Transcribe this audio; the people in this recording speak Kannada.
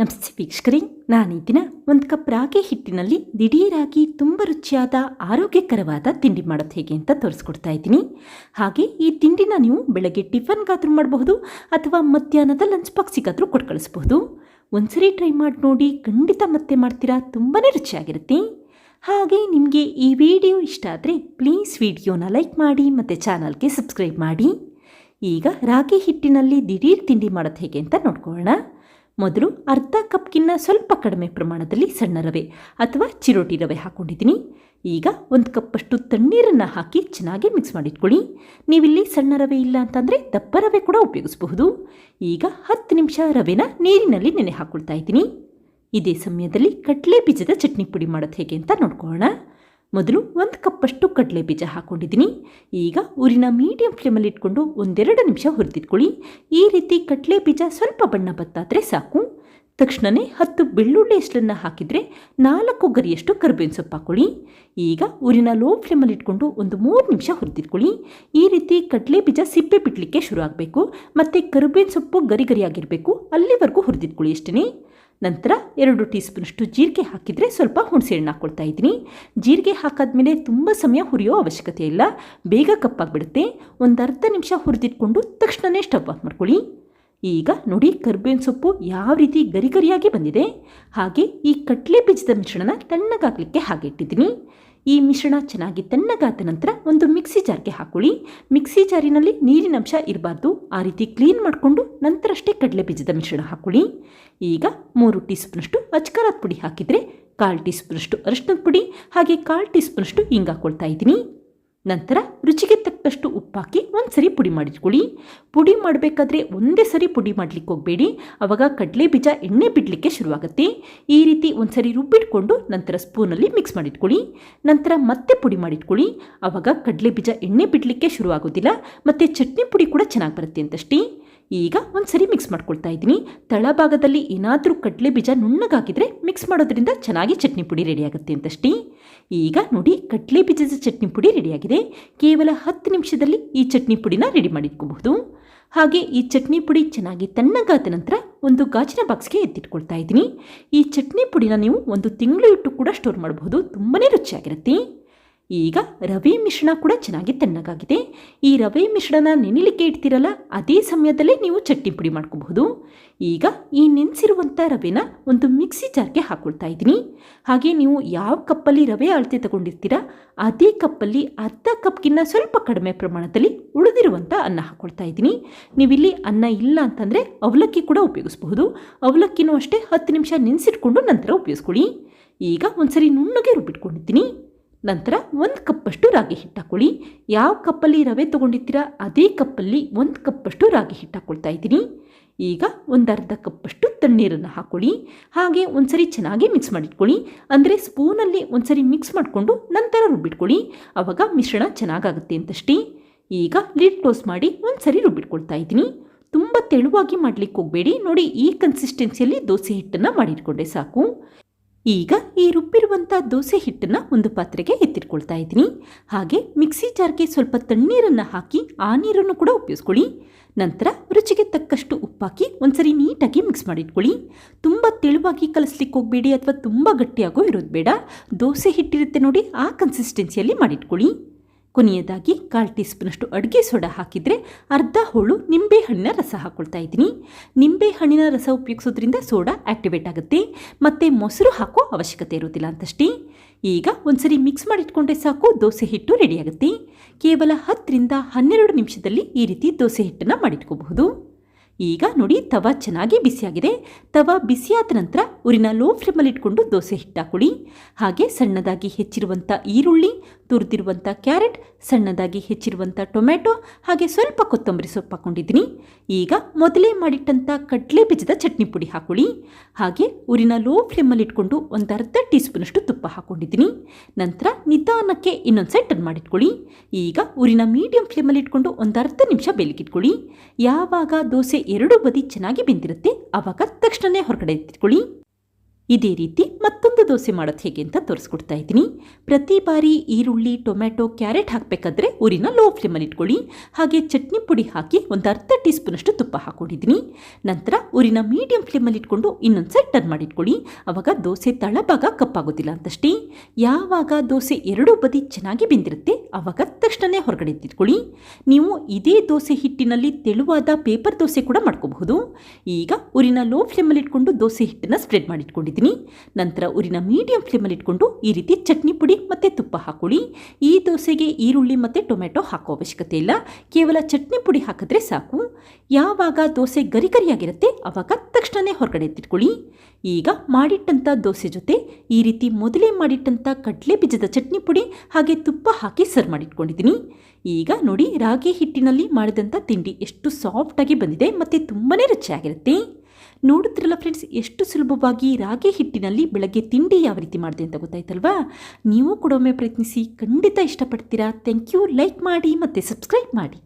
ನಮಸ್ತೆ ವೀಕ್ಷಕರೇ ನಾನು ಈ ದಿನ ಒಂದು ಕಪ್ ರಾಗಿ ಹಿಟ್ಟಿನಲ್ಲಿ ದಿಢೀರಾಗಿ ತುಂಬ ರುಚಿಯಾದ, ಆರೋಗ್ಯಕರವಾದ ತಿಂಡಿ ಮಾಡೋದು ಹೇಗೆ ಅಂತ ತೋರಿಸ್ಕೊಡ್ತಾ ಇದ್ದೀನಿ. ಹಾಗೆ ಈ ತಿಂಡಿನ ನೀವು ಬೆಳಗ್ಗೆ ಟಿಫನ್ಗಾದರೂ ಮಾಡಬಹುದು ಅಥವಾ ಮಧ್ಯಾಹ್ನದ ಲಂಚ್ ಬಾಕ್ಸಿಗಾದರೂ ಕೊಟ್ಟು ಕಳಿಸ್ಬಹುದು. ಒಂದ್ಸರಿ ಟ್ರೈ ಮಾಡಿ ನೋಡಿ, ಖಂಡಿತ ಮತ್ತೆ ಮಾಡ್ತೀರಾ ತುಂಬಾ ರುಚಿಯಾಗಿರುತ್ತೆ. ಹಾಗೆ ನಿಮಗೆ ಈ ವಿಡಿಯೋ ಇಷ್ಟ ಆದರೆ ಪ್ಲೀಸ್ ವಿಡಿಯೋನ ಲೈಕ್ ಮಾಡಿ, ಮತ್ತು ಚಾನಲ್ಗೆ ಸಬ್ಸ್ಕ್ರೈಬ್ ಮಾಡಿ. ಈಗ ರಾಗಿ ಹಿಟ್ಟಿನಲ್ಲಿ ದಿಢೀರ್ ತಿಂಡಿ ಮಾಡೋದು ಹೇಗೆ ಅಂತ ನೋಡ್ಕೊಳ್ಳೋಣ. ಮೊದಲು ಅರ್ಧ ಕಪ್ಗಿನ್ನ ಸ್ವಲ್ಪ ಕಡಿಮೆ ಪ್ರಮಾಣದಲ್ಲಿ ಸಣ್ಣ ರವೆ ಅಥವಾ ಚಿರೋಟಿ ರವೆ ಹಾಕ್ಕೊಂಡಿದ್ದೀನಿ ಈಗ ಒಂದು ಕಪ್ಪಷ್ಟು ತಣ್ಣೀರನ್ನು ಹಾಕಿ ಚೆನ್ನಾಗಿ ಮಿಕ್ಸ್ ಮಾಡಿಟ್ಕೊಳ್ಳಿ. ನೀವಿಲ್ಲಿ ಸಣ್ಣ ರವೆ ಇಲ್ಲ ಅಂತಂದರೆ ದಪ್ಪ ರವೆ ಕೂಡ ಉಪಯೋಗಿಸಬಹುದು. ಈಗ ಹತ್ತು ನಿಮಿಷ ರವೆನ ನೀರಿನಲ್ಲಿ ನೆನೆ ಹಾಕ್ಕೊಳ್ತಾ ಇದ್ದೀನಿ. ಇದೇ ಸಮಯದಲ್ಲಿ ಕಡಲೆ ಬೀಜದ ಚಟ್ನಿ ಪುಡಿ ಮಾಡೋದು ಹೇಗೆ ಅಂತ ನೋಡ್ಕೊಳ್ಳೋಣ. ಮೊದಲು ಒಂದು ಕಪ್ಪಷ್ಟು ಕಡಲೆ ಬೀಜ ಹಾಕ್ಕೊಂಡಿದ್ದೀನಿ ಈಗ ಊರಿನ ಮೀಡಿಯಂ ಫ್ಲೇಮಲ್ಲಿ ಇಟ್ಕೊಂಡು ಒಂದೆರಡು ನಿಮಿಷ ಹುರಿದಿಟ್ಕೊಳ್ಳಿ. ಈ ರೀತಿ ಕಡಲೆ ಬೀಜ ಸ್ವಲ್ಪ ಬಣ್ಣ ಬತ್ತಾದರೆ ಸಾಕು. ತಕ್ಷಣವೇ ಹತ್ತು ಬೆಳ್ಳುಳ್ಳಿ ಎಷ್ಟನ್ನು ಹಾಕಿದರೆ ನಾಲ್ಕು ಗರಿಯಷ್ಟು ಕರ್ಬೇವಿನ ಸೊಪ್ಪು ಹಾಕ್ಕೊಳ್ಳಿ ಈಗ ಊರಿನ ಲೋ ಫ್ಲೇಮಲ್ಲಿ ಇಟ್ಕೊಂಡು ಒಂದು ಮೂರು ನಿಮಿಷ ಹುರಿದಿಟ್ಕೊಳ್ಳಿ. ಈ ರೀತಿ ಕಡಲೆ ಬೀಜ ಸಿಪ್ಪೆ ಬಿಡಲಿಕ್ಕೆ ಶುರು ಆಗಬೇಕು. ಮತ್ತು ಕರ್ಬೇವಿನ ಸೊಪ್ಪು ಗರಿ ಗರಿಯಾಗಿರಬೇಕು. ಅಲ್ಲಿವರೆಗೂ ಹುರಿದಿಟ್ಕೊಳ್ಳಿ ಅಷ್ಟೇ ನಂತರ ಎರಡು ಟೀ ಸ್ಪೂನಷ್ಟು ಜೀರಿಗೆ ಹಾಕಿದರೆ ಸ್ವಲ್ಪ ಹುಣಸೆ ಹಣ್ಣು ಹಾಕ್ಕೊಳ್ತಾ ಇದ್ದೀನಿ. ಜೀರಿಗೆ ಹಾಕಾದ್ಮೇಲೆ ತುಂಬ ಸಮಯ ಹುರಿಯೋ ಅವಶ್ಯಕತೆ ಇಲ್ಲ. ಬೇಗ ಕಪ್ಪಾಗಿಬಿಡುತ್ತೆ. ಒಂದು ಅರ್ಧ ನಿಮಿಷ ಹುರಿದಿಟ್ಕೊಂಡು ತಕ್ಷಣವೇ ಸ್ಟವ್ ಆಫ್ ಮಾಡ್ಕೊಳ್ಳಿ. ಈಗ ನೋಡಿ ಕರ್ಬೇವಿನ ಸೊಪ್ಪು ಯಾವ ರೀತಿ ಗರಿಗರಿಯಾಗಿ ಬಂದಿದೆ. ಹಾಗೆ ಈ ಕಡಲೆ ಬೀಜದ ಮಿಶ್ರಣನ ತಣ್ಣಗಾಗಲಿಕ್ಕೆ ಹಾಗೆ ಇಟ್ಟಿದ್ದೀನಿ. ಈ ಮಿಶ್ರಣ ಚೆನ್ನಾಗಿ ತಣ್ಣಗಾದ ನಂತರ ಒಂದು ಮಿಕ್ಸಿ ಜಾರ್ಗೆ ಹಾಕೊಳ್ಳಿ ಮಿಕ್ಸಿ ಜಾರಿನಲ್ಲಿ ನೀರಿನ ಅಂಶ ಇರಬಾರ್ದು. ಆ ರೀತಿ ಕ್ಲೀನ್ ಮಾಡಿಕೊಂಡು ನಂತರಷ್ಟೇ ಕಡಲೆ ಬೀಜದ ಮಿಶ್ರಣ ಹಾಕೊಳ್ಳಿ ಈಗ ಮೂರು ಟೀ ಸ್ಪೂನಷ್ಟು ಪುಡಿ ಹಾಕಿದರೆ ಕಾಲು ಟೀ ಸ್ಪೂನಷ್ಟು ಅರಿಶಿನದ ಪುಡಿ ಹಾಗೆ ಕಾಲು ಟೀ ಸ್ಪೂನಷ್ಟು ಹಿಂಗೆ ಹಾಕ್ಕೊಳ್ತಾ ಇದ್ದೀನಿ. ನಂತರ ರುಚಿಗೆ ತಕ್ಕಷ್ಟು ಉಪ್ಪಾಕಿ ಒಂದು ಸರಿ ಪುಡಿ ಮಾಡಿಟ್ಕೊಳ್ಳಿ. ಪುಡಿ ಮಾಡಬೇಕಾದ್ರೆ ಒಂದೇ ಸರಿ ಪುಡಿ ಮಾಡಲಿಕ್ಕೆ ಹೋಗಬೇಡಿ. ಆವಾಗ ಕಡಲೆ ಬೀಜ ಎಣ್ಣೆ ಬಿಡಲಿಕ್ಕೆ ಶುರುವಾಗುತ್ತೆ. ಈ ರೀತಿ ಒಂದು ಸರಿ ರುಬ್ಬಿಟ್ಕೊಂಡು ನಂತರ ಸ್ಪೂನಲ್ಲಿ ಮಿಕ್ಸ್ ಮಾಡಿಟ್ಕೊಳ್ಳಿ. ನಂತರ ಮತ್ತೆ ಪುಡಿ ಮಾಡಿಟ್ಕೊಳ್ಳಿ. ಆವಾಗ ಕಡಲೆ ಬೀಜ ಎಣ್ಣೆ ಬಿಡಲಿಕ್ಕೆ ಶುರುವಾಗೋದಿಲ್ಲ. ಮತ್ತು ಚಟ್ನಿ ಪುಡಿ ಕೂಡ ಚೆನ್ನಾಗಿ ಬರುತ್ತೆ ಅಂತಷ್ಟೇ. ಈಗ ಒಂದು ಸರಿ ಮಿಕ್ಸ್ ಮಾಡ್ಕೊಳ್ತಾ ಇದ್ದೀನಿ. ತಳಭಾಗದಲ್ಲಿ ಏನಾದರೂ ಕಡಲೆ ಬೀಜ ನುಣ್ಣಗಾಗಿದ್ರೆ ಮಿಕ್ಸ್ ಮಾಡೋದ್ರಿಂದ ಚೆನ್ನಾಗಿ ಚಟ್ನಿ ಪುಡಿ ರೆಡಿಯಾಗುತ್ತೆ ಅಂತಷ್ಟೇ. ಈಗ ನೋಡಿ ಕಡಲೆ ಬೀಜದ ಚಟ್ನಿ ಪುಡಿ ರೆಡಿಯಾಗಿದೆ ಕೇವಲ ಹತ್ತು ನಿಮಿಷದಲ್ಲಿ ಈ ಚಟ್ನಿ ಪುಡಿನ ರೆಡಿ ಮಾಡಿಟ್ಕೋಬಹುದು. ಹಾಗೆ ಈ ಚಟ್ನಿ ಪುಡಿ ಚೆನ್ನಾಗಿ ತಣ್ಣಗಾದ ನಂತರ ಒಂದು ಗಾಜಿನ ಬಾಕ್ಸ್ಗೆ ಎತ್ತಿಟ್ಕೊಳ್ತಾ ಇದ್ದೀನಿ. ಈ ಚಟ್ನಿ ಪುಡಿನ ನೀವು ಒಂದು ತಿಂಗಳು ಇಟ್ಟು ಕೂಡ ಸ್ಟೋರ್ ಮಾಡಬಹುದು. ತುಂಬಾ ರುಚಿಯಾಗಿರುತ್ತೆ. ಈಗ ರವೆ ಮಿಶ್ರಣ ಕೂಡ ಚೆನ್ನಾಗಿ ತಣ್ಣಗಾಗಿದೆ. ಈ ರವೆ ಮಿಶ್ರಣ ನೆನೆಲಿಕ್ಕೆ ಇಡ್ತೀರಲ್ಲ, ಅದೇ ಸಮಯದಲ್ಲೇ ನೀವು ಚಟ್ನಿ ಪುಡಿ ಮಾಡ್ಕೋಬಹುದು. ಈಗ ಈ ನೆನೆಸಿರುವಂಥ ರವೆನ ಒಂದು ಮಿಕ್ಸಿ ಜಾರ್ಗೆ ಹಾಕ್ಕೊಳ್ತಾ ಇದ್ದೀನಿ. ಹಾಗೆ ನೀವು ಯಾವ ಕಪ್ಪಲ್ಲಿ ರವೆ ಅಳತೆ ತಗೊಂಡಿರ್ತೀರಾ, ಅದೇ ಕಪ್ಪಲ್ಲಿ ಅರ್ಧ ಕಪ್ಗಿನ್ನ ಸ್ವಲ್ಪ ಕಡಿಮೆ ಪ್ರಮಾಣದಲ್ಲಿ ಉಳಿದಿರುವಂಥ ಅನ್ನ ಹಾಕ್ಕೊಳ್ತಾ ಇದ್ದೀನಿ. ನೀವಿಲ್ಲಿ ಅನ್ನ ಇಲ್ಲ ಅಂತಂದರೆ ಅವಲಕ್ಕಿ ಕೂಡ ಉಪಯೋಗಿಸಬಹುದು. ಅವಲಕ್ಕಿನೂ ಅಷ್ಟೇ ಹತ್ತು ನಿಮಿಷ ನೆನೆಸಿಟ್ಕೊಂಡು ನಂತರ ಉಪಯೋಗಿಸ್ಕೊಳ್ಳಿ. ಈಗ ಒಂದ್ಸರಿ ನುಣ್ಣಗೆ ರುಬ್ಬಿಟ್ಕೊಂಡಿದ್ದೀನಿ. ನಂತರ ಒಂದು ಕಪ್ಪಷ್ಟು ರಾಗಿ ಹಿಟ್ಟು ಹಾಕ್ಕೊಳ್ಳಿ ಯಾವ ಕಪ್ಪಲ್ಲಿ ರವೆ ತೊಗೊಂಡಿದ್ದೀರಾ ಅದೇ ಕಪ್ಪಲ್ಲಿ ಒಂದು ಕಪ್ಪಷ್ಟು ರಾಗಿ ಹಿಟ್ಟು ಹಾಕ್ಕೊಳ್ತಾ ಇದ್ದೀನಿ. ಈಗ ಒಂದು ಅರ್ಧ ಕಪ್ಪಷ್ಟು ತಣ್ಣೀರನ್ನು ಹಾಕ್ಕೊಳ್ಳಿ ಹಾಗೆ ಒಂದ್ಸರಿ ಚೆನ್ನಾಗಿ ಮಿಕ್ಸ್ ಮಾಡಿಟ್ಕೊಳ್ಳಿ. ಅಂದರೆ ಸ್ಪೂನಲ್ಲಿ ಒಂದ್ಸರಿ ಮಿಕ್ಸ್ ಮಾಡಿಕೊಂಡು ನಂತರ ರುಬ್ಬಿಟ್ಕೊಳ್ಳಿ. ಆವಾಗ ಮಿಶ್ರಣ ಚೆನ್ನಾಗಾಗುತ್ತೆ ಅಂತಷ್ಟೇ. ಈಗ ಲಿಡ್ ಕ್ಲೋಸ್ ಮಾಡಿ ಒಂದ್ಸರಿ ರುಬ್ಬಿಟ್ಕೊಳ್ತಾ ಇದ್ದೀನಿ. ತುಂಬ ತೆಳುವಾಗಿ ಮಾಡಲಿಕ್ಕೆ ಹೋಗಬೇಡಿ. ನೋಡಿ ಈ ಕನ್ಸಿಸ್ಟೆನ್ಸಿಯಲ್ಲಿ ದೋಸೆ ಹಿಟ್ಟನ್ನು ಮಾಡಿಟ್ಕೊಂಡೆ ಸಾಕು. ಈಗ ಈ ರುಬ್ಬಿರುವಂಥ ದೋಸೆ ಹಿಟ್ಟನ್ನು ಒಂದು ಪಾತ್ರೆಗೆ ಎತ್ತಿಟ್ಕೊಳ್ತಾ ಇದ್ದೀನಿ. ಹಾಗೆ ಮಿಕ್ಸಿ ಜಾರ್ಗೆ ಸ್ವಲ್ಪ ತಣ್ಣೀರನ್ನು ಹಾಕಿ ಆ ನೀರನ್ನು ಕೂಡ ಉಪಯೋಗಿಸ್ಕೊಳ್ಳಿ. ನಂತರ ರುಚಿಗೆ ತಕ್ಕಷ್ಟು ಉಪ್ಪಾಕಿ ಒಂದ್ಸರಿ ನೀಟಾಗಿ ಮಿಕ್ಸ್ ಮಾಡಿಟ್ಕೊಳ್ಳಿ. ತುಂಬ ತೆಳುವಾಗಿ ಕಲಿಸ್ಲಿಕ್ಕೆ ಹೋಗಬೇಡಿ ಅಥವಾ ತುಂಬ ಗಟ್ಟಿಯಾಗೋ ಇರೋದು ಬೇಡ. ದೋಸೆ ಹಿಟ್ಟಿರುತ್ತೆ ನೋಡಿ ಆ ಕನ್ಸಿಸ್ಟೆನ್ಸಿಯಲ್ಲಿ ಮಾಡಿಟ್ಕೊಳ್ಳಿ. ಕೊನೆಯದಾಗಿ ಕಾಲು ಟೀ ಸ್ಪೂನಷ್ಟು ಅಡುಗೆ ಸೋಡಾ ಹಾಕಿದರೆ ಅರ್ಧ ಹೋಳು ನಿಂಬೆಹಣ್ಣಿನ ರಸ ಹಾಕ್ಕೊಳ್ತಾ ಇದ್ದೀನಿ. ನಿಂಬೆಹಣ್ಣಿನ ರಸ ಉಪಯೋಗಿಸೋದ್ರಿಂದ ಸೋಡಾ ಆ್ಯಕ್ಟಿವೇಟ್ ಆಗುತ್ತೆ. ಮತ್ತು ಮೊಸರು ಹಾಕೋ ಅವಶ್ಯಕತೆ ಇರೋದಿಲ್ಲ ಅಂತಷ್ಟೇ. ಈಗ ಒಂದ್ಸರಿ ಮಿಕ್ಸ್ ಮಾಡಿಟ್ಕೊಂಡ್ರೆ ಸಾಕು, ದೋಸೆ ಹಿಟ್ಟು ರೆಡಿಯಾಗುತ್ತೆ ಕೇವಲ ಹತ್ತರಿಂದ ಹನ್ನೆರಡು ನಿಮಿಷದಲ್ಲಿ ಈ ರೀತಿ ದೋಸೆ ಹಿಟ್ಟನ್ನು ಮಾಡಿಟ್ಕೋಬಹುದು. ಈಗ ನೋಡಿ, ತವ ಚೆನ್ನಾಗಿ ಬಿಸಿಯಾಗಿದೆ. ತವ ಬಿಸಿಯಾದ ನಂತರ ಊರಿನ ಲೋ ಫ್ಲೇಮಲ್ಲಿ ಇಟ್ಕೊಂಡು ದೋಸೆ ಹಿಟ್ಟಾಕೊಳ್ಳಿ ಹಾಗೆ ಸಣ್ಣದಾಗಿ ಹೆಚ್ಚಿರುವಂಥ ಈರುಳ್ಳಿ ತುರಿದಿರುವಂಥ ಕ್ಯಾರೆಟ್, ಸಣ್ಣದಾಗಿ ಹೆಚ್ಚಿರುವಂಥ ಟೊಮೆಟೊ ಹಾಗೆ ಸ್ವಲ್ಪ ಕೊತ್ತಂಬರಿ ಸೊಪ್ಪು ಹಾಕ್ಕೊಂಡಿದ್ದೀನಿ ಈಗ ಮೊದಲೇ ಮಾಡಿಟ್ಟಂಥ ಕಡಲೆ ಬೀಜದ ಚಟ್ನಿ ಪುಡಿ ಹಾಕೊಳ್ಳಿ. ಹಾಗೆ ಊರಿನ ಲೋ ಫ್ಲೇಮಲ್ಲಿ ಇಟ್ಕೊಂಡು ಒಂದು ಅರ್ಧ ಟೀ ಸ್ಪೂನಷ್ಟು ತುಪ್ಪ ಹಾಕ್ಕೊಂಡಿದ್ದೀನಿ ನಂತರ ನಿಧಾನಕ್ಕೆ ಇನ್ನೊಂದು ಸೆಟ್ ಟರ್ನ್ ಮಾಡಿಟ್ಕೊಳ್ಳಿ. ಈಗ ಊರಿನ ಮೀಡಿಯಂ ಫ್ಲೇಮಲ್ಲಿ ಇಟ್ಕೊಂಡು ಒಂದು ಅರ್ಧ ನಿಮಿಷ ಇಟ್ಕೊಳ್ಳಿ ಯಾವಾಗ ದೋಸೆ ಎರಡೂ ಬದಿ ಚೆನ್ನಾಗಿ ಬೆಂದಿರುತ್ತೆ ಆವಾಗ ತಕ್ಷಣವೇ ಹೊರಗಡೆ ಎತ್ತಿಟ್ಕೊಳ್ಳಿ. ಇದೇ ರೀತಿ ಮತ್ತೊಂದು ದೋಸೆ ಮಾಡೋದು ಹೇಗೆ ಅಂತ ತೋರಿಸ್ಕೊಡ್ತಾ ಇದ್ದೀನಿ. ಪ್ರತಿ ಬಾರಿ ಈರುಳ್ಳಿ, ಟೊಮ್ಯಾಟೊ, ಕ್ಯಾರೆಟ್ ಹಾಕಬೇಕಾದ್ರೆ ಊರಿನ ಲೋ ಫ್ಲೇಮಲ್ಲಿ ಇಟ್ಕೊಳ್ಳಿ. ಹಾಗೆ ಚಟ್ನಿ ಪುಡಿ ಹಾಕಿ ಒಂದು ಅರ್ಧ ಟೀ ಸ್ಪೂನಷ್ಟು ತುಪ್ಪ ಹಾಕೊಂಡಿದ್ದೀನಿ ನಂತರ ಊರಿನ ಮೀಡಿಯಂ ಫ್ಲೇಮಲ್ಲಿ ಇಟ್ಕೊಂಡು ಇನ್ನೊಂದು ಸೈಡ್ ಟರ್ನ್ ಮಾಡಿಟ್ಕೊಳ್ಳಿ ಆವಾಗ ದೋಸೆ ತಳಭಾಗ ಕಪ್ಪಾಗೋದಿಲ್ಲ ಅಂತಷ್ಟೇ. ಯಾವಾಗ ದೋಸೆ ಎರಡೂ ಬದಿ ಚೆನ್ನಾಗಿ ಬೆಂದಿರುತ್ತೆ ಆವಾಗ ತಕ್ಷಣನೇ ಹೊರಗಡೆ ಎತ್ತಿಟ್ಕೊಳ್ಳಿ. ನೀವು ಇದೇ ದೋಸೆ ಹಿಟ್ಟಿನಲ್ಲಿ ತೆಳುವಾದ ಪೇಪರ್ ದೋಸೆ ಕೂಡ ಮಾಡ್ಕೋಬಹುದು. ಈಗ ಊರಿನ ಲೋ ಫ್ಲೇಮಲ್ಲಿ ಇಟ್ಕೊಂಡು ದೋಸೆ ಹಿಟ್ಟನ್ನು ಸ್ಪ್ರೆಡ್ ಮಾಡಿಟ್ಕೊಂಡಿದ್ದೀನಿ ನಂತರ ಊರಿನ ಮೀಡಿಯಂ ಫ್ಲೇಮಲ್ಲಿ ಇಟ್ಕೊಂಡು ಈ ರೀತಿ ಚಟ್ನಿ ಪುಡಿ ಮತ್ತು ತುಪ್ಪ ಹಾಕೊಳ್ಳಿ. ಈ ದೋಸೆಗೆ ಈರುಳ್ಳಿ ಮತ್ತು ಟೊಮೆಟೊ ಹಾಕೋ ಅವಶ್ಯಕತೆ ಇಲ್ಲ. ಕೇವಲ ಚಟ್ನಿ ಪುಡಿ ಹಾಕಿದ್ರೆ ಸಾಕು. ಯಾವಾಗ ದೋಸೆ ಗರಿ ಗರಿಯಾಗಿರುತ್ತೆ ಆವಾಗ ತಕ್ಷಣವೇ ಹೊರಗಡೆ ಎತ್ತಿಟ್ಕೊಳ್ಳಿ. ಈಗ ಮಾಡಿಟ್ಟಂಥ ದೋಸೆ ಜೊತೆ ಈ ರೀತಿ ಮೊದಲೇ ಮಾಡಿಟ್ಟಂಥ ಕಡಲೆ ಬೀಜದ ಚಟ್ನಿ ಪುಡಿ ಹಾಗೆ ತುಪ್ಪ ಹಾಕಿ ಸರ್ವ್ ಮಾಡಿಟ್ಕೊಂಡಿದ್ದೀನಿ. ಈಗ ನೋಡಿ ರಾಗಿ ಹಿಟ್ಟಿನಲ್ಲಿ ಮಾಡಿದಂಥ ತಿಂಡಿ ಎಷ್ಟು ಸಾಫ್ಟಾಗಿ ಬಂದಿದೆ ಮತ್ತು ತುಂಬಾ ರುಚಿಯಾಗಿರುತ್ತೆ. ನೋಡುತ್ತಿರಲ್ಲ ಫ್ರೆಂಡ್ಸ್ ಎಷ್ಟು ಸುಲಭವಾಗಿ ರಾಗಿ ಹಿಟ್ಟಿನಲ್ಲಿ ಬೆಳಗ್ಗೆ ತಿಂಡಿ ಯಾವ ರೀತಿ ಮಾಡಿದೆ ಅಂತ ಗೊತ್ತಾಯ್ತಲ್ವಾ? ನೀವು ಕೂಡ ಒಮ್ಮೆ ಪ್ರಯತ್ನಿಸಿ ಖಂಡಿತ ಇಷ್ಟಪಡ್ತೀರಾ. ಥ್ಯಾಂಕ್ ಯು ಲೈಕ್ ಮಾಡಿ ಮತ್ತು ಸಬ್ಸ್ಕ್ರೈಬ್ ಮಾಡಿ.